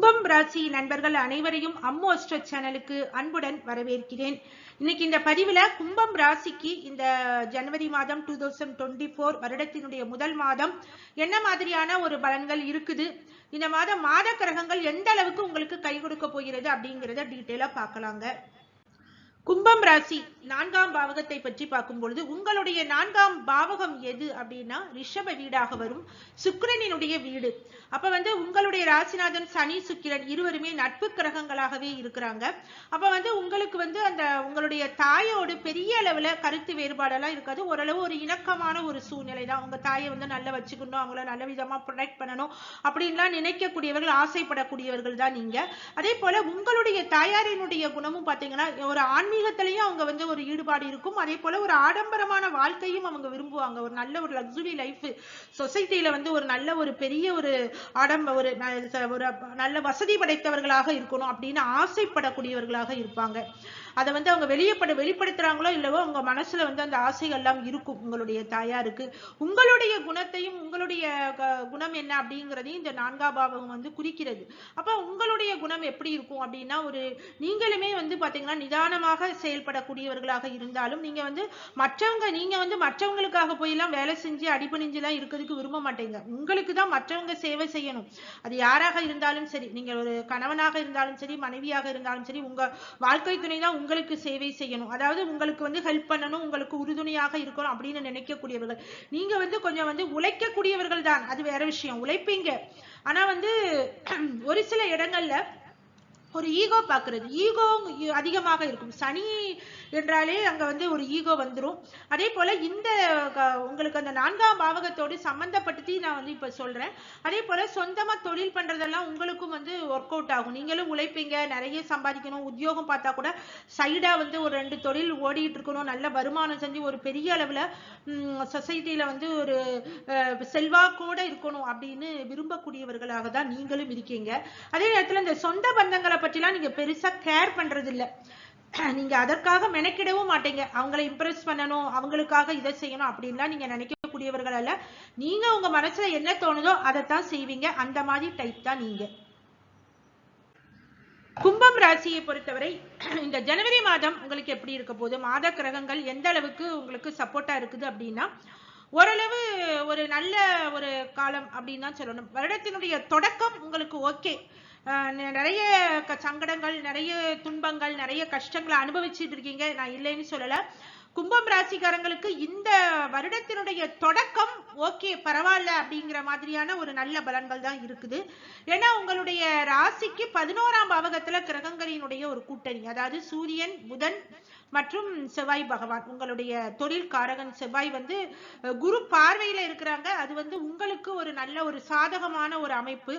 கும்பம் ராசி நண்பர்கள் அனைவரையும் அம்மு அஸ்ட்ரோ சேனலுக்கு அன்புடன் வரவேற்கிறேன். இன்னைக்கு இந்த பதிவுல கும்பம் ராசிக்கு இந்த ஜனவரி மாதம் டூ தௌசண்ட் டுவெண்ட்டி ஃபோர் வருடத்தினுடைய முதல் மாதம் என்ன மாதிரியான ஒரு பலன்கள் இருக்குது? இந்த மாதம் மாத கிரகங்கள் எந்த அளவுக்கு உங்களுக்கு கை கொடுக்க போகிறது அப்படிங்கிறத டீட்டெயிலா பார்க்கலாங்க. கும்பம் ராசி நான்காம் பாவகத்தை பற்றி பார்க்கும் பொழுது உங்களுடைய நான்காம் பாவகம் எது அப்படின்னா ரிஷப வீடாக வரும். சுக்கிரனினுடைய வீடு. அப்ப வந்து உங்களுடைய ராசிநாதன் சனி சுக்கிரன் இருவருமே நட்பு கிரகங்களாகவே இருக்கிறாங்க. அப்ப வந்து உங்களுக்கு வந்து அந்த உங்களுடைய தாயோடு பெரிய அளவுல கருத்து வேறுபாடெல்லாம் இருக்காது. ஓரளவு ஒரு இணக்கமான ஒரு சூழ்நிலை தான். உங்க தாயை வந்து நல்லா வச்சுக்கணும் அவங்கள நல்ல விதமா ப்ரொடெக்ட் பண்ணணும் அப்படின்லாம் நினைக்கக்கூடியவர்கள் ஆசைப்படக்கூடியவர்கள் தான் நீங்க. அதே போல உங்களுடைய தாயாரினுடைய குணமும் பாத்தீங்கன்னா ஒரு ஆண் ஆன்மீகத்திலையும் அவங்க வந்து ஒரு ஈடுபாடு இருக்கும். அதே போல ஒரு ஆடம்பரமான வாழ்க்கையும் அவங்க விரும்புவாங்க. ஒரு நல்ல ஒரு லக்ஸுரி லைஃப் சொசைட்டில வந்து ஒரு நல்ல ஒரு பெரிய ஒரு ஆடம்ப ஒரு ஒரு நல்ல வசதி படைத்தவர்களாக இருக்கணும் அப்படின்னு ஆசைப்படக்கூடியவர்களாக இருப்பாங்க. அதை வந்து அவங்க வெளியப்பட வெளிப்படுத்துறாங்களோ இல்லவோ அவங்க மனசுல வந்து அந்த ஆசைகள் எல்லாம் இருக்கும். உங்களுடைய தாயாருக்கு. உங்களுடைய குணத்தையும் உங்களுடைய குணம் என்ன அப்படிங்கிறதையும் இந்த நான்காம் பாவகம் வந்து குறிக்கிறது. அப்ப உங்களுடைய குணம் எப்படி இருக்கும் அப்படின்னா ஒரு நீங்களுமே வந்து பாத்தீங்கன்னா நிதானமாக செயல்படக்கூடியவர்களாக இருந்தாலும் நீங்க வந்து மற்றவங்க நீங்க வந்து மற்றவங்களுக்காக போய் எல்லாம் வேலை செஞ்சு அடிபணிஞ்சு எல்லாம் இருக்கிறதுக்கு விரும்ப மாட்டீங்க. உங்களுக்கு தான் மற்றவங்க சேவை செய்யணும். அது யாராக இருந்தாலும் சரி நீங்க ஒரு கணவனாக இருந்தாலும் சரி மனைவியாக இருந்தாலும் சரி உங்க வாழ்க்கை துணை தான் உங்களுக்கு சேவை செய்யணும். அதாவது உங்களுக்கு வந்து ஹெல்ப் பண்ணணும் உங்களுக்கு உறுதுணையாக இருக்கணும் அப்படின்னு நினைக்கக்கூடியவர்கள். நீங்க வந்து கொஞ்சம் வந்து உழைக்கக்கூடியவர்கள் தான். அது வேற விஷயம். உழைப்பீங்க. ஆனா வந்து ஒரு சில இடங்கள்ல ஒரு ஈகோ பாக்குறது. ஈகோ அதிகமாக இருக்கும். சனி என்றாலே அங்க வந்து ஒரு ஈகோ வந்துரும். அதே போல இந்த உங்களுக்கு அந்த நான்காம் பாவகத்தோடு சம்பந்தப்படுத்தி நான் வந்து இப்ப சொல்றேன். அதே போல சொந்தமா தொழில் பண்றதெல்லாம் உங்களுக்கும் வந்து ஒர்க் அவுட் ஆகும். நீங்களும் உழைப்பீங்க நிறைய சம்பாதிக்கணும் உத்தியோகம் பார்த்தா கூட சைடா வந்து ஒரு ரெண்டு தொழில் ஓடிட்டு இருக்கணும். நல்ல வருமானம் செஞ்சு ஒரு பெரிய அளவுல சொசைட்டில வந்து ஒரு அஹ், செல்வாக்கோட இருக்கணும் அப்படின்னு விரும்பக்கூடியவர்களாக தான் நீங்களும் இருக்கீங்க. அதே நேரத்துல இந்த சொந்த பந்தங்களை பற்றிலாம் நீங்கள் பெருசா கேர் பண்றது இல்ல நீங்க அதற்காக மெனக்கிடவும் மாட்டீங்க. அவங்கள இம்ப்ரெஸ் பண்ணணும் அவங்களுக்காக இதை செய்யணும் அப்படின்லாம் நீங்க நினைக்கக்கூடியவர்கள் அல்ல. நீங்க உங்க மனசுல என்ன தோணுதோ அதைத்தான் செய்வீங்க. அந்த மாதிரி டைப் தான் நீங்கள் கும்பம் ராசியை பொறுத்தவரை இந்த ஜனவரி மாதம் உங்களுக்கு எப்படி இருக்க போகுது? மாத கிரகங்கள் எந்த அளவுக்கு உங்களுக்கு சப்போர்ட்டா இருக்குது அப்படின்னா ஓரளவு ஒரு நல்ல ஒரு காலம் அப்படின்னு தான் சொல்லணும். வருடத்தினுடைய தொடக்கம் உங்களுக்கு ஓகே நிறைய சங்கடங்கள் நிறைய துன்பங்கள் நிறைய கஷ்டங்களை அனுபவிச்சுட்டு இருக்கீங்க. நான் இல்லைன்னு சொல்லல. கும்பம் ராசிக்காரங்களுக்கு இந்த வருடத்தினுடைய தொடக்கம் ஓகே பரவாயில்ல அப்படிங்கிற மாதிரியான ஒரு நல்ல பலன்கள் தான் இருக்குது. ஏன்னா உங்களுடைய ராசிக்கு பதினோராம் பாவகத்துல கிரகங்களினுடைய ஒரு கூட்டணி. அதாவது சூரியன் புதன் மற்றும் செவ்வாய் பகவான். உங்களுடைய தொழில் காரகன் செவ்வாய் வந்து குரு பார்வையில இருக்கிறாங்க. அது வந்து உங்களுக்கு ஒரு நல்ல ஒரு சாதகமான ஒரு அமைப்பு.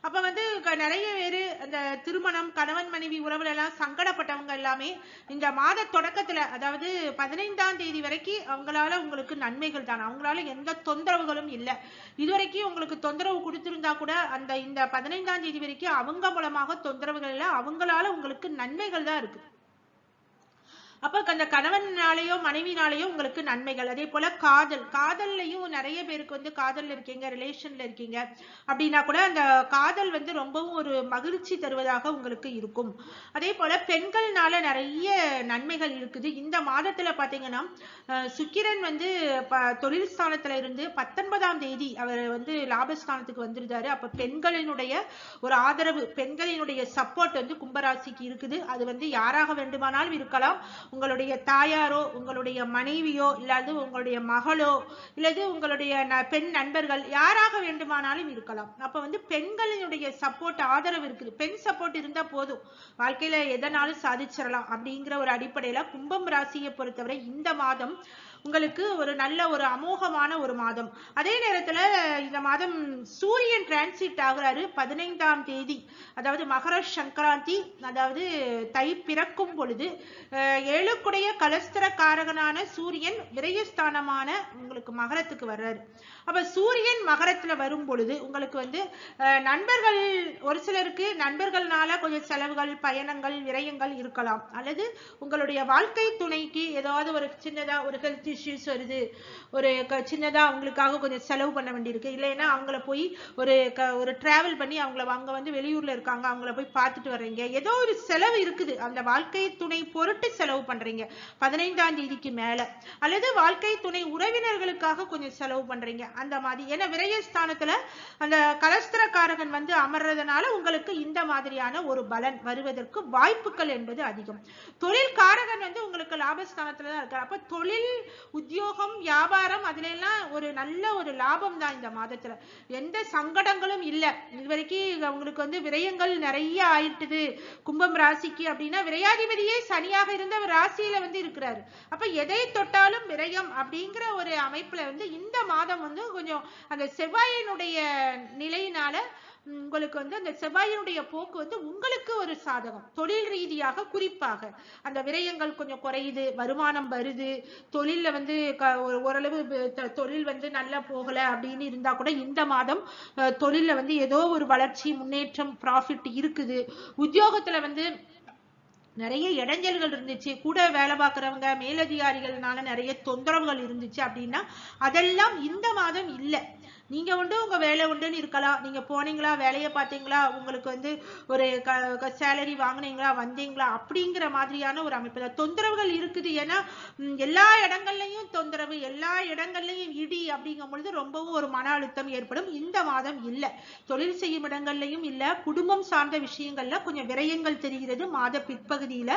அப்ப வந்து க- நிறைய பேரு அந்த திருமணம் கணவன் மனைவி உறவுல எல்லாம் சங்கடப்பட்டவங்க எல்லாமே இந்த மாத தொடக்கத்துல அதாவது பதினைந்தாம் தேதி வரைக்கும் அவங்களால உங்களுக்கு நன்மைகள் தான். அவங்களால எந்த தொந்தரவுகளும் இல்லை. இதுவரைக்கும் உங்களுக்கு தொந்தரவு கொடுத்திருந்தா கூட அந்த இந்த பதினைந்தாம் தேதி வரைக்கும் அவங்க மூலமாக தொந்தரவுகள் இல்லை. அவங்களால உங்களுக்கு நன்மைகள் தான் இருக்கு. அப்ப அந்த கணவனாலேயோ மனைவினாலேயோ உங்களுக்கு நன்மைகள். அதே போல காதல். காதல்லையும் நிறைய பேருக்கு வந்து காதல்ல இருக்கீங்க ரிலேஷன்ல இருக்கீங்க. அப்படின்னா கூட அந்த காதல் வந்து ரொம்பவும் ஒரு மகிழ்ச்சி தருவதாக உங்களுக்கு இருக்கும். அதே போல பெண்கள்னால நிறைய நன்மைகள் இருக்குது. இந்த மாதத்துல பாத்தீங்கன்னா அஹ், சுக்கிரன் வந்து ப- தொழில் ஸ்தானத்துல இருந்து பத்தொன்பதாம் தேதி அவர் வந்து லாபஸ்தானத்துக்கு வந்திருந்தாரு. அப்ப பெண்களினுடைய ஒரு ஆதரவு பெண்களினுடைய சப்போர்ட் வந்து கும்பராசிக்கு இருக்குது. அது வந்து யாராக வேண்டுமானாலும் இருக்கலாம். உங்களுடைய தாயாரோ உங்களுடைய மனைவியோ இல்லாது உங்களுடைய மகளோ இல்லது உங்களுடைய ந- பெண் நண்பர்கள் யாராக வேண்டுமானாலும் இருக்கலாம். அப்ப வந்து பெண்களினுடைய சப்போர்ட் ஆதரவு இருக்குது. பெண் சப்போர்ட் இருந்தா போதும். வாழ்க்கையில எதனாலும் சாதிச்சிடலாம் அப்படிங்கிற ஒரு அடிப்படையில கும்பம் ராசியை பொறுத்தவரை இந்த மாதம் உங்களுக்கு ஒரு நல்ல ஒரு அமோகமான ஒரு மாதம். அதே நேரத்துல இந்த மாதம் சூரியன் டிரான்சிட் ஆகுறாரு பதினைந்தாம் தேதி. அதாவது மகர சங்கராந்தி அதாவது தை பிறக்கும் பொழுது அஹ், ஏழுக்குடைய கலஸ்திர காரகனான சூரியன் விரயஸ்தானமான உங்களுக்கு மகரத்துக்கு வர்றாரு. அப்ப சூரியன் மகரத்துல வரும் பொழுது உங்களுக்கு வந்து நண்பர்கள் ஒரு சிலருக்கு நண்பர்கள்னால கொஞ்சம் செலவுகள் பயணங்கள் விரயங்கள் இருக்கலாம். அல்லது உங்களுடைய வாழ்க்கை துணைக்கு ஏதாவது ஒரு சின்னதா ஒரு ஹெல்த் ஹெல்த் இஷ்யூஸ் வருது ஒரு க- சின்னதா அவங்களுக்காக கொஞ்சம் செலவு பண்ண வேண்டியிருக்கு. இல்லைன்னா அவங்கள போய் ஒரு க ஒரு டிராவல் பண்ணி அவங்கள அங்க வந்து வெளியூர்ல இருக்காங்க அவங்கள போய் பார்த்துட்டு வர்றீங்க. ஏதோ ஒரு செலவு இருக்குது. அந்த வாழ்க்கை துணை பொருட்டு செலவு பண்றீங்க. பதினைந்தாம் தேதிக்கு மேல. அல்லது வாழ்க்கை துணை உறவினர்களுக்காக கொஞ்சம் செலவு பண்றீங்க. அந்த மாதிரி. ஏன்னா விரயஸ்தானத்துல அந்த கலஸ்திரக்காரகன் வந்து அமர்றதுனால உங்களுக்கு இந்த மாதிரியான ஒரு பலன் வருவதற்கு வாய்ப்புகள் என்பது அதிகம். தொழில் காரகன் வந்து உங்களுக்கு லாபஸ்தானத்துல தான் இருக்காரு. அப்ப தொழில் உத்தியோகம் வியாபாரம் அதுல எல்லாம் ஒரு நல்ல ஒரு லாபம் தான் இந்த மாதத்துல. எந்த சங்கடங்களும் இல்ல. இதுவரைக்கும் அவங்களுக்கு வந்து விரயங்கள் நிறைய ஆயிட்டுது. கும்பம் ராசிக்கு அப்படின்னா விரையாதிபதியே சனியாக இருந்த ராசியில வந்து இருக்கிறாரு. அப்ப எதை தொட்டாலும் விரயம் அப்படிங்கிற ஒரு அமைப்புல வந்து இந்த மாதம் வந்து கொஞ்சம் அந்த செவ்வாயினுடைய நிலையினால உங்களுக்கு வந்து அந்த செவ்வாயினுடைய போக்கு வந்து உங்களுக்கு ஒரு சாதகம். தொழில் ரீதியாக குறிப்பாக அந்த விரயங்கள் கொஞ்சம் குறையுது வருமானம் வருது தொழில்ல வந்து க- ஓரளவு தொழில் வந்து நல்லா போகல அப்படின்னு இருந்தா கூட இந்த மாதம் தொழிலில் தொழில்ல வந்து ஏதோ ஒரு வளர்ச்சி முன்னேற்றம் ப்ராஃபிட் இருக்குது. உத்தியோகத்துல வந்து நிறைய இடைஞ்சல்கள் இருந்துச்சு. கூட வேலை பார்க்குறவங்க மேலதிகாரிகள்னால நிறைய தொந்தரவுகள் இருந்துச்சு அப்படின்னா அதெல்லாம் இந்த மாதம் இல்லை. நீங்க உண்டு உங்க வேலை உண்டுன்னு இருக்கலாம். நீங்க போனீங்களா வேலையை பார்த்தீங்களா உங்களுக்கு வந்து ஒரு சேலரி வாங்குனீங்களா வந்தீங்களா அப்படிங்கிற மாதிரியான ஒரு அமைப்பு தான். தொந்தரவுகள் இருக்குது. ஏன்னா எல்லா இடங்கள்லயும் தொந்தரவு எல்லா இடங்கள்லயும் இடி அப்படிங்கும் பொழுது ரொம்பவும் ஒரு மன அழுத்தம் ஏற்படும். இந்த மாதம் இல்லை. தொழில் செய்யும் இடங்கள்லயும் இல்ல. குடும்பம் சார்ந்த விஷயங்கள்ல கொஞ்சம் விரயங்கள் தெரிகிறது மாத பிற்பகுதியில.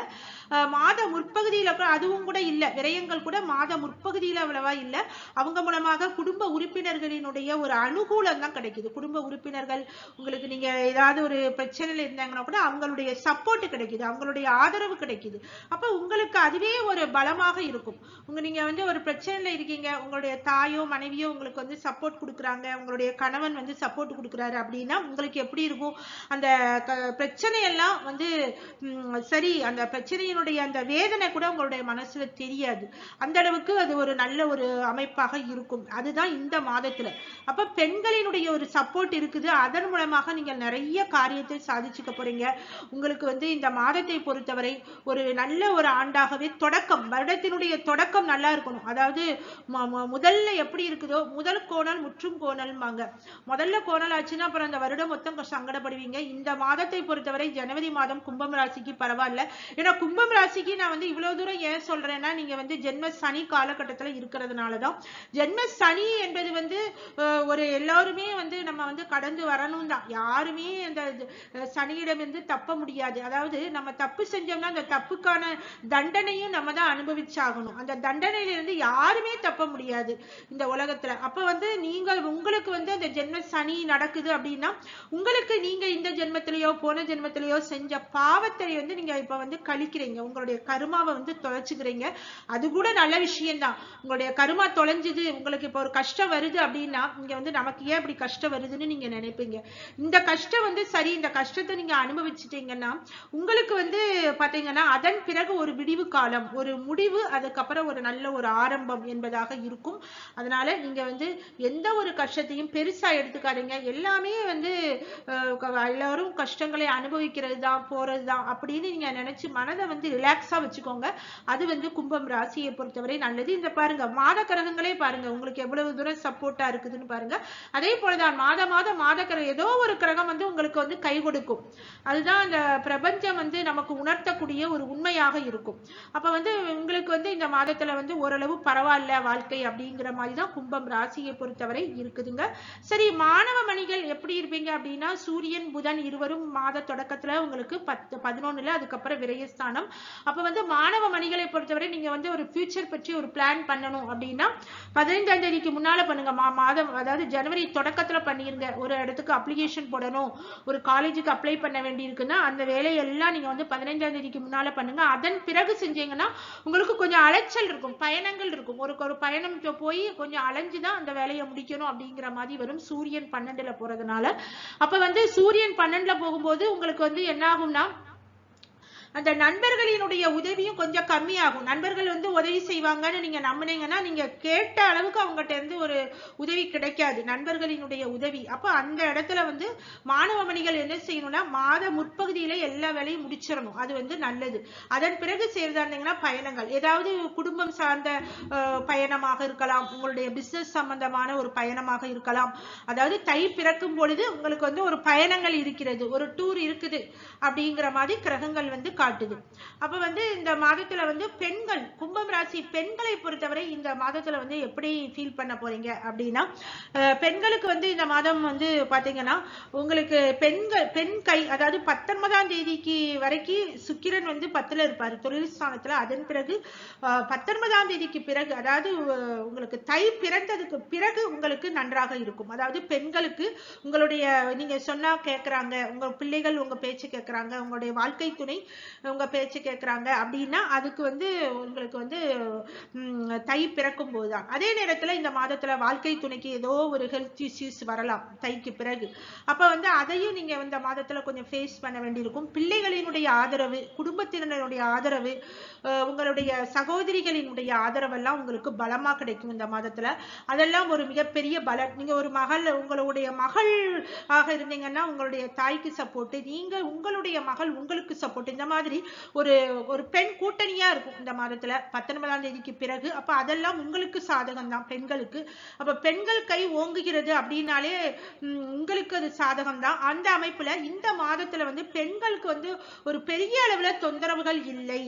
மாத முற்பகுதியில கூட அதுவும் கூட இல்ல. விரயங்கள் கூட மாத முற்பகுதியில அவ்வளவா இல்லை. அவங்க மூலமாக குடும்ப உறுப்பினர்களினுடைய ஒரு அனுகூலம் தான் கிடைக்குது. குடும்ப உறுப்பினர்கள் உங்களுக்கு நீங்க ஏதாவது ஒரு பிரச்சனையில இருந்தாங்கன்னா கூட அவங்களுடைய சப்போர்ட் கிடைக்குது அவங்களுடைய ஆதரவு கிடைக்குது. அப்ப உங்களுக்கு அதுவே ஒரு பலமாக இருக்கும். உங்க நீங்க வந்து ஒரு பிரச்சனையில இருக்கீங்க உங்களுடைய தாயோ மனைவியோ உங்களுக்கு வந்து சப்போர்ட் கொடுக்குறாங்க உங்களுடைய கணவன் வந்து சப்போர்ட் கொடுக்குறாரு அப்படின்னா உங்களுக்கு எப்படி இருக்கும்? அந்த க- பிரச்சனையெல்லாம் வந்து சரி அந்த பிரச்சனையினுடைய அந்த வேதனை கூட உங்களுடைய மனசுல தெரியாது. அந்த அளவுக்கு அது ஒரு நல்ல ஒரு அமைப்பாக இருக்கும். அதுதான் இந்த மாதத்துல. அப்ப பெண்களினுடைய ஒரு சப்போர்ட் இருக்குது. அதன் மூலமாக நீங்கள் நிறைய காரியத்தை சாதிச்சுக்க போறீங்க. உங்களுக்கு வந்து இந்த மாதத்தை பொறுத்தவரை ஒரு நல்ல ஒரு ஆண்டாகவே தொடக்கம் வருடத்தினுடைய தொடக்கம் நல்லா இருக்கணும். அதாவது முதல்ல எப்படி இருக்குதோ முதல் கோணல் முற்றும் கோணல்மாங்க முதல்ல கோணல் ஆச்சுன்னா அப்புறம் அந்த வருடம் மொத்தம் கொஞ்சம் சங்கடப்படுவீங்க. இந்த மாதத்தை பொறுத்தவரை ஜனவரி மாதம் கும்பம் ராசிக்கு பரவாயில்ல. ஏன்னா கும்பம் ராசிக்கு நான் வந்து இவ்வளவு தூரம் ஏன் சொல்றேன்னா நீங்க வந்து ஜென்ம சனி காலகட்டத்துல இருக்கிறதுனாலதான். ஜென்ம சனி என்பது வந்து ஒரு எல்லாருமே வந்து நம்ம வந்து கடந்து வரணும் தான் யாருமே அந்த சனியிடம் இருந்து தப்ப முடியாது. அதாவது நம்ம தப்பு செஞ்சோம்னா அந்த தப்புக்கான தண்டனையும் நம்ம தான் அனுபவிச்சாகணும். அந்த தண்டனையிலிருந்து யாருமே தப்ப முடியாது இந்த உலகத்துல. அப்ப வந்து நீங்கள் உங்களுக்கு வந்து அந்த ஜென்ம சனி நடக்குது அப்படின்னா உங்களுக்கு நீங்க இந்த ஜென்மத்திலேயோ போன ஜென்மத்திலேயோ செஞ்ச பாவத்தை வந்து நீங்க இப்ப வந்து கழிக்கிறீங்க. உங்களுடைய கருமாவை வந்து தொலைச்சுக்கிறீங்க. அது கூட நல்ல விஷயம்தான். உங்களுடைய கருமா தொலைஞ்சுது. உங்களுக்கு இப்போ ஒரு கஷ்டம் வருது அப்படின்னா இங்க வந்து நமக்கு ஏன் இப்படி கஷ்டம் வருதுன்னு நீங்க நினைப்பீங்க. இந்த கஷ்டம் வந்து சரி இந்த கஷ்டத்தை நீங்க அனுபவிச்சிட்டீங்கன்னா உங்களுக்கு வந்து பாத்தீங்கன்னா அதன் பிறகு ஒரு விடிவு காலம் ஒரு முடிவு அதுக்கப்புறம் ஒரு நல்ல ஒரு ஆரம்பம் என்பதாக இருக்கும். அதனால நீங்க வந்து எந்த ஒரு கஷ்டத்தையும் பெருசா எடுத்துக்காதீங்க. எல்லாமே வந்து எல்லாரும் கஷ்டங்களை அனுபவிக்கிறது தான் போறது தான் அப்படின்னு நீங்க நினைச்சு மனதை வந்து ரிலாக்ஸா வச்சுக்கோங்க. அது வந்து கும்பம் ராசியை பொறுத்தவரை நல்லது. இந்த பாருங்க மாத கிரகங்களே பாருங்க உங்களுக்கு எவ்வளவு தூரம் சப்போர்ட்டா இருக்குதுன்னு பாருங்க. பாருங்க. அதே போலதான் மாத மாதம் மாத கிரகம் ஏதோ ஒரு கிரகம் வந்து உங்களுக்கு வந்து கை கொடுக்கும். அதுதான் அந்த பிரபஞ்சம் வந்து நமக்கு உணர்த்தக்கூடிய ஒரு உண்மையாக இருக்கும். அப்ப வந்து உங்களுக்கு வந்து இந்த மாதத்துல வந்து ஓரளவு பரவாயில்ல வாழ்க்கை அப்படிங்கிற மாதிரி தான் கும்பம் ராசியை பொறுத்தவரை இருக்குதுங்க. சரி மாணவ மணிகள் எப்படி இருப்பீங்க அப்படின்னா சூரியன் புதன் இருவரும் மாத தொடக்கத்துல உங்களுக்கு பத்து பதினொன்னுல அதுக்கப்புறம் விரயஸ்தானம். அப்ப வந்து மாணவ மணிகளை பொறுத்தவரை நீங்க வந்து ஒரு ஃபியூச்சர் பற்றி ஒரு பிளான் பண்ணணும் அப்படின்னா பதினைந்தாம் தேதிக்கு முன்னால பண்ணுங்க. மாதம் அதாவது ஜனவரி தொடக்கத்துல பண்ணிருங்க. ஒரு இடத்துக்கு அப்ளிகேஷன் போடணும். ஒரு காலேஜுக்கு அப்ளை பண்ண வேண்டியிருக்குன்னா அந்த வேலையெல்லாம் நீங்க வந்து பதினைஞ்சாம் தேதிக்கு முன்னால பண்ணுங்க. அதன் பிறகு செஞ்சீங்கன்னா உங்களுக்கு கொஞ்சம் அலைச்சல் இருக்கும். பயணங்கள் இருக்கும். ஒரு ஒரு பயணம் போய் கொஞ்சம் அலைஞ்சுதான் அந்த வேலையை முடிக்கணும் அப்படிங்கிற மாதிரி வரும். சூரியன் பன்னெண்டுல போறதுனால. அப்ப வந்து சூரியன் பன்னெண்டுல போகும்போது உங்களுக்கு வந்து என்ன ஆகும்னா அந்த நண்பர்களினுடைய உதவியும் கொஞ்சம் கம்மியாகும். நண்பர்கள் வந்து உதவி செய்வாங்கன்னு நீங்க நம்பினீங்கன்னா நீங்க கேட்ட அளவுக்கு அவங்ககிட்ட இருந்து ஒரு உதவி கிடைக்காது. நண்பர்களினுடைய உதவி. அப்ப அந்த இடத்துல வந்து மாணவ மணிகள் என்ன செய்யணும்னா மாத முற்பகுதியில எல்லா வேலையும் முடிச்சிடணும். அது வந்து நல்லது. அதன் பிறகு செய்யறதா இருந்தீங்கன்னா பயணங்கள். ஏதாவது குடும்பம் சார்ந்த பயணமாக இருக்கலாம். உங்களுடைய பிசினஸ் சம்பந்தமான ஒரு பயணமாக இருக்கலாம். அதாவது தை பிறக்கும் பொழுது உங்களுக்கு வந்து ஒரு பயணங்கள் இருக்கிறது. ஒரு டூர் இருக்குது அப்படிங்கிற மாதிரி கிரகங்கள் வந்து காட்டுது. அப்ப வந்து இந்த மாதத்துல வந்து பெண்கள் கும்பம் ராசி பெண்களை பொறுத்தவரை இந்த மாதத்துல வந்து எப்படி ஃபீல் பண்ண போறீங்க அப்படின்னா பெண்களுக்கு வந்து இந்த மாதம் வந்து பாத்தீங்கன்னா உங்களுக்கு பெண்கள் பெண் கை அதாவது பத்தொன்பதாம் தேதிக்கு வரைக்கும் சுக்கிரன் வந்து பத்துல இருப்பாரு. தொழில் ஸ்தானத்துல அதன் பிறகு அஹ், பத்தொன்பதாம் தேதிக்கு பிறகு அதாவது உங்களுக்கு தை பிறந்ததுக்கு பிறகு உங்களுக்கு நன்றாக இருக்கும். அதாவது பெண்களுக்கு உங்களுடைய நீங்க சொன்னா கேக்குறாங்க உங்க பிள்ளைகள் உங்க பேச்சு கேட்கறாங்க உங்களுடைய வாழ்க்கை துணை உங்க பேச்சு கேக்குறாங்க அப்படின்னா அதுக்கு வந்து உங்களுக்கு வந்து தை பிறக்கும் போதுதான் அதே நேரத்துல இந்த மாதத்துல வாழ்க்கை துணைக்கு ஏதோ ஒரு ஹெல்த் இஷ்யூஸ் வரலாம் தைக்கு பிறகு. அப்ப வந்து அதையும் நீங்க இந்த மாதத்துல கொஞ்சம் ஃபேஸ் பண்ண வேண்டியிருக்கும். பிள்ளைகளினுடைய ஆதரவு குடும்பத்தினருடைய ஆதரவு உங்களுடைய சகோதரிகளினுடைய ஆதரவெல்லாம் உங்களுக்கு பலமா கிடைக்கும் இந்த மாதத்துல. அதெல்லாம் ஒரு மிகப்பெரிய பலன். நீங்க ஒரு மகள் உங்களுடைய மகள் ஆக இருந்தீங்கன்னா உங்களுடைய தாய்க்கு சப்போர்ட் நீங்க உங்களுடைய மகள் உங்களுக்கு சப்போர்ட் இந்த மாதிரி ஒரு ஒரு பெண் கூட்டணியா இருக்கும் இந்த மாதத்துல. பத்தொன்பதாம் தேதிக்கு பிறகு. அப்ப அதெல்லாம் உங்களுக்கு சாதகம் தான் பெண்களுக்கு. அப்ப பெண்கள் கை ஓங்குகிறது அப்படின்னாலே உங்களுக்கு அது சாதகம் தான் அந்த அமைப்புல இந்த மாதத்துல வந்து பெண்களுக்கு வந்து ஒரு பெரிய அளவுல தொந்தரவுகள் இல்லை.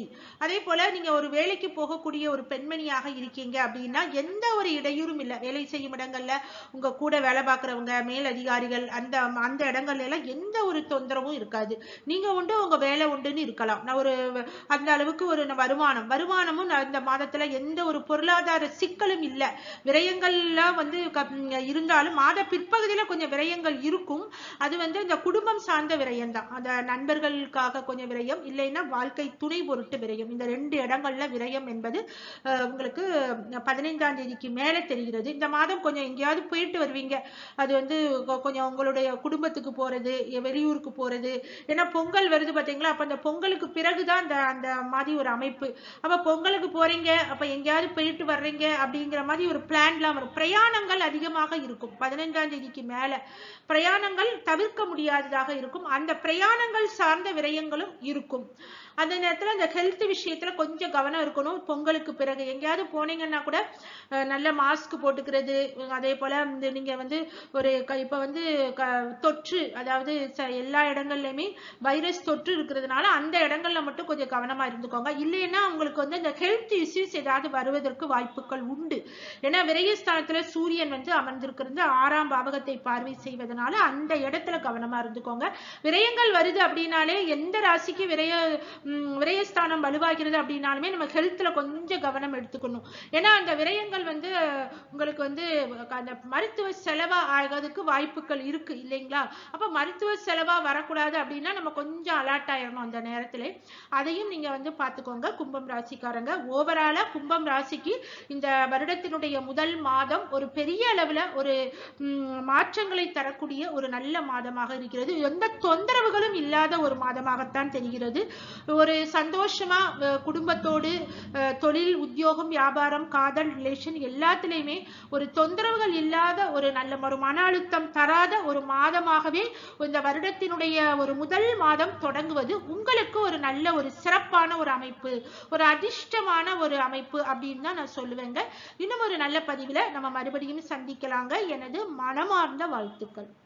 அதே போல நீங்க ஒரு வேலைக்கு போகக்கூடிய ஒரு பெண்மணியாக இருக்கீங்க அப்படின்னா எந்த ஒரு இடையூறும் இல்லை. வேலை செய்யும் இடங்கள்ல உங்க கூட வேலை பார்க்கறவங்க மேல் அதிகாரிகள் அந்த அந்த இடங்கள்ல எல்லாம் எந்த ஒரு தொந்தரவும் இருக்காது. நீங்க உண்டு உங்க வேலை உண்டுன்னு இருக்கலாம் நான் ஒரு அந்த அளவுக்கு ஒரு வருமானம். வருமானமும் நான் இந்த மாதத்துல எந்த ஒரு பொருளாதார சிக்கலும் இல்லை. விரயங்கள்லாம் வந்து இருந்தாலும் மாத பிற்பகுதியில கொஞ்சம் விரயங்கள் இருக்கும். அது வந்து இந்த குடும்பம் சார்ந்த விரயம் தான் அந்த நண்பர்களுக்காக கொஞ்சம் விரயம் இல்லைன்னா வாழ்க்கை துணை பொருட்டு விரயம். இந்த ரெண்டு இடங்கள்ல விரயம் என்பது உங்களுக்கு பதினைந்தாம் தேதிக்கு மேல தெரிகிறது. இந்த மாதம் கொஞ்சம் எங்கேயாவது போயிட்டு வருவீங்க. அது வந்து கொஞ்சம் உங்களுடைய குடும்பத்துக்கு போறது வெளியூருக்கு போறது. ஏன்னா பொங்கல் வருது பாத்தீங்களா? அப்ப அந்த பொங்கல் பொங்கலுக்கு பிறகுதான் அந்த அந்த மாதிரி ஒரு அமைப்பு. அப்ப பொங்கலுக்கு போறீங்க அப்ப எங்கேயாவது போயிட்டு வர்றீங்க அப்படிங்கிற மாதிரி ஒரு பிளான்லாம் வரும். பிரயாணங்கள் அதிகமாக இருக்கும். பதினைஞ்சாம் தேதிக்கு மேல பிரயாணங்கள் தவிர்க்க முடியாததாக இருக்கும். அந்த பிரயாணங்கள் சார்ந்த விரயங்களும் இருக்கும். அந்த நேரத்துல அந்த ஹெல்த் விஷயத்துல கொஞ்சம் கவனம் இருக்கணும். பொங்கலுக்கு பிறகு எங்கேயாவது போனீங்கன்னா கூட நல்ல மாஸ்க் போட்டுக்கிறது அதே போல நீங்க வந்து ஒரு க- இப்ப வந்து தொற்று அதாவது ச- எல்லா இடங்கள்லயுமே வைரஸ் தொற்று இருக்கிறதுனால அந்த இடங்கள்ல மட்டும் கொஞ்சம் கவனமா இருந்துக்கோங்க. இல்லைன்னா உங்களுக்கு வந்து இந்த ஹெல்த் இஷ்யூஸ் ஏதாவது வருவதற்கு வாய்ப்புகள் உண்டு. ஏன்னா விரயஸ்தானத்துல சூரியன் வந்து அமர்ந்திருக்கிறது ஆறாம் பாவகத்தை பார்வை செய்வதனால அந்த இடத்துல கவனமா இருந்துக்கோங்க. விரயங்கள் வருது அப்படின்னாலே எந்த ராசிக்கு விரய விரயஸ்தானம் வலுவாகிறது அப்படின்னாலுமே நம்ம ஹெல்த்ல கொஞ்சம் கவனம் எடுத்துக்கணும். ஏன்னா அந்த விரயங்கள் வந்து உங்களுக்கு வந்து அந்த மருத்துவ செலவா ஆகிறதுக்கு வாய்ப்புகள் இருக்கு இல்லைங்களா? அப்ப மருத்துவ செலவா வரக்கூடாது அப்படின்னா நம்ம கொஞ்சம் அலர்ட் ஆயிடணும் அந்த நேரம் இடத்துல அதையும் நீங்க வந்து பாத்துக்கோங்க கும்பம் ராசிக்காரங்க. ஓவராலா கும்பம் ராசிக்கு இந்த வருடத்தினுடைய முதல் மாதம் ஒரு பெரிய அளவுல ஒரு மாற்றங்களை தரக்கூடிய ஒரு நல்ல மாதமாக இருக்கிறது. எந்த தொந்தரவுகளும் இல்லாத ஒரு மாதமாகத்தான் தெரிகிறது. ஒரு சந்தோஷமா குடும்பத்தோடு தொழில் உத்தியோகம் வியாபாரம் காதல் ரிலேஷன் எல்லாத்திலையுமே ஒரு தொந்தரவுகள் இல்லாத ஒரு நல்ல ஒரு மன அழுத்தம் தராத ஒரு மாதமாகவே இந்த வருடத்தினுடைய ஒரு முதல் மாதம் தொடங்குவது உங்களுக்கு ஒரு நல்ல ஒரு சிறப்பான ஒரு அமைப்பு ஒரு அதிர்ஷ்டமான ஒரு அமைப்பு அப்படின்னு தான் நான் சொல்லுவேங்க. இன்னும் ஒரு நல்ல பதிவுல நம்ம மறுபடியும் சந்திக்கலாங்க. எனது மனமார்ந்த வாழ்த்துக்கள்.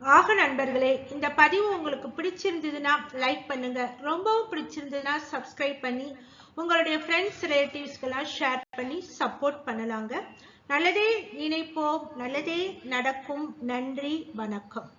ஆக நண்பர்களே இந்த பதிவு உங்களுக்கு பிடிச்சிருந்ததுன்னா லைக் பண்ணுங்க. ரொம்பவும் பிடிச்சிருந்ததுன்னா சப்ஸ்கிரைப் பண்ணி உங்களுடைய ஃப்ரெண்ட்ஸ் ரிலேட்டிவ்ஸ்க்கெல்லாம் ஷேர் பண்ணி சப்போர்ட் பண்ணலாங்க. நல்லதே நினைப்போம். நல்லதே நடக்கும். நன்றி. வணக்கம்.